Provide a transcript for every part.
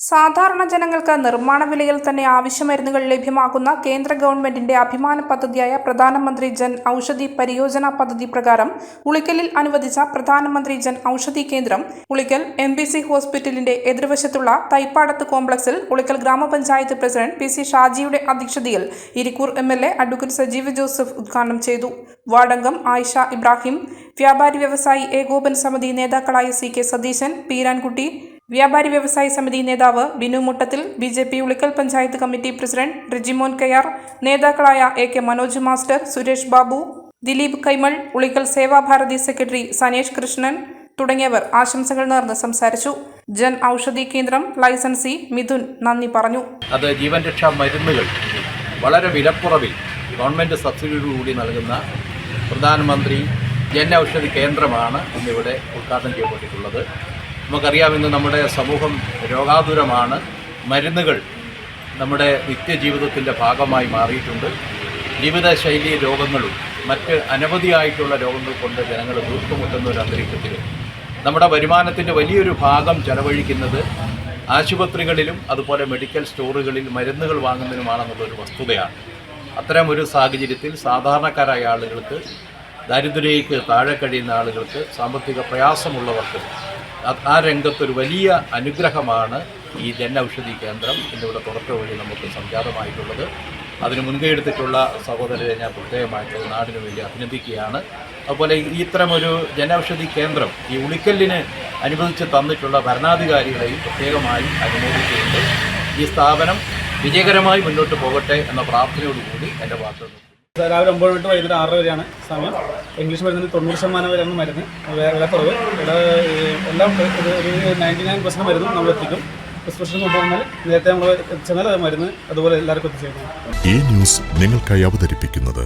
സാധാരണ ജനങ്ങൾക്ക് നിർമ്മാണ വിലയിൽ തന്നെ ആവശ്യമരുന്നുകൾ ലഭ്യമാക്കുന്ന കേന്ദ്ര ഗവൺമെന്റിന്റെ അഭിമാന പദ്ധതിയായ പ്രധാനമന്ത്രി ജൻ ഔഷധി പരിയോജന പദ്ധതി പ്രകാരം ഉളിക്കലിൽ അനുവദിച്ച പ്രധാനമന്ത്രി ജൻ ഔഷധി കേന്ദ്രം ഉളിക്കൽ എം ബി സി ഹോസ്പിറ്റലിന്റെ എതിർവശത്തുള്ള തൈപ്പാടത്ത് കോംപ്ലക്സിൽ ഉളിക്കൽ ഗ്രാമപഞ്ചായത്ത് പ്രസിഡന്റ് പി സി ഷാജിയുടെ അധ്യക്ഷതയിൽ Irikkur M L A advocate Sajeev Joseph ഉദ്ഘാടനം ചെയ്തു. വാർഡംഗം ആയിഷ ഇബ്രാഹിം വ്യാപാരി വ്യവസായി ഏകോപന സമിതി നേതാക്കളായ സി കെ സതീശൻ പീരാൻകുട്ടി വ്യാപാരി വ്യവസായി സമിതി നേതാവ് Binu Muttathil B J P Ulikkal panchayat committee president Rijimon Kayyar നേതാക്കളായ A K Manoj master Suresh Babu Dileep Kaimal Ulikkal Sevabharathi secretary Sanesh Krishnan തുടങ്ങിയവർ ആശംസകൾ നേർന്ന് സംസാരിച്ചു. ജൻ ഔഷധി കേന്ദ്രം ലൈസൻസി മിഥുൻ നന്ദി പറഞ്ഞു. അത് ജീവൻ രക്ഷാ മരുന്നുകൾ വളരെ വിലക്കുറവിൽ ഗവൺമെന്റ് സബ്സിഡിയോടുകൂടി നൽകുന്ന പ്രധാനമന്ത്രി ജൻ ഔഷധി കേന്ദ്രമാണ് ഇന്നിവിടെ ഉദ്ഘാടനം ചെയ്യപ്പെട്ടിട്ടുള്ളത്. നമുക്കറിയാം ഇന്ന് നമ്മുടെ സമൂഹം രോഗാതുരമാണ്. മരുന്നുകൾ നമ്മുടെ നിത്യജീവിതത്തിന്റെ ഭാഗമായി മാറിയിട്ടുണ്ട്. ജീവിതശൈലി രോഗങ്ങളും മറ്റ് അനവധിയായിട്ടുള്ള രോഗങ്ങൾ കൊണ്ട് ജനങ്ങൾ ദുഃഖമുട്ടുന്ന ഒരു അന്തരീക്ഷത്തിൽ നമ്മുടെ വരുമാനത്തിന്റെ വലിയൊരു ഭാഗം ചെലവഴിക്കുന്നത് ആശുപത്രികളിലും അതുപോലെ മെഡിക്കൽ സ്റ്റോറുകളിൽ മരുന്നുകൾ വാങ്ങുന്നതിനുമാണെന്നുള്ളൊരു വസ്തുതയാണ്. അത്തരം ഒരു സാഹചര്യത്തിൽ സാധാരണക്കാരായ ആളുകൾക്ക് ദാരിദ്ര്യയ്ക്ക് താഴെ കഴിയുന്ന ആളുകൾക്ക് സാമ്പത്തിക പ്രയാസമുള്ളവർക്ക് ആ- രംഗത്തൊരു വലിയ അനുഗ്രഹമാണ് ഈ ജൻ ഔഷധി കേന്ദ്രം എന്നിവിടെ തുറക്ക വഴി നമുക്ക് സംജാതമായിട്ടുള്ളത്. അതിന് മുൻകൈ എടുത്തിട്ടുള്ള സഹോദരരെ ഞാൻ പ്രത്യേകമായിട്ട് നാടിനു വേണ്ടി അഭിനന്ദിക്കുകയാണ്. അതുപോലെ ഇത്തരമൊരു ജനൌഷധി കേന്ദ്രം ഈ ഉളിക്കല്ലിന് അനുവദിച്ച് തന്നിട്ടുള്ള ഭരണാധികാരികളെയും പ്രത്യേകമായി അനുമോദിക്കുന്നുണ്ട്. ഈ സ്ഥാപനം വിജയകരമായി മുന്നോട്ട് പോകട്ടെ എന്ന പ്രാർത്ഥനയോടുകൂടി എന്റെ നിർത്തുന്നു. രാവിലെ ഒമ്പത് തൊട്ട് വൈകുന്നേരം ആറര വരെയാണ് സമയം. ഇംഗ്ലീഷ് മരുന്നിന് തൊണ്ണൂറ് ശതമാനം വരെയാണ് മരുന്ന്. വില വിലക്കുറവ്. ഇവിടെ എല്ലാം ഒരു നയന്റി നയൻ പെർസെന്റ് മരുന്നും നമ്മൾ എത്തിക്കും. പ്രിസ്ക്രിപ്ഷൻ കൊണ്ടുവന്നാൽ നേരത്തെ നമ്മൾ ചെന്നാൽ അത് മരുന്ന് അതുപോലെ എല്ലാവർക്കും എത്തിച്ചേക്കും. ഈ ന്യൂസ് നിങ്ങൾക്കായി അവതരിപ്പിക്കുന്നത്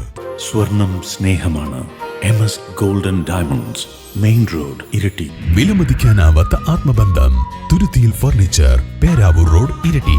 സ്വർണം സ്നേഹമാണ്. M S golden diamonds main road Iritty. വിലമതിക്കാനാവാത്ത ആത്മബന്ധം. തുരുത്തിയിൽ ഫർണിച്ചർ പേരാവൂർ റോഡ് ഇരട്ടി.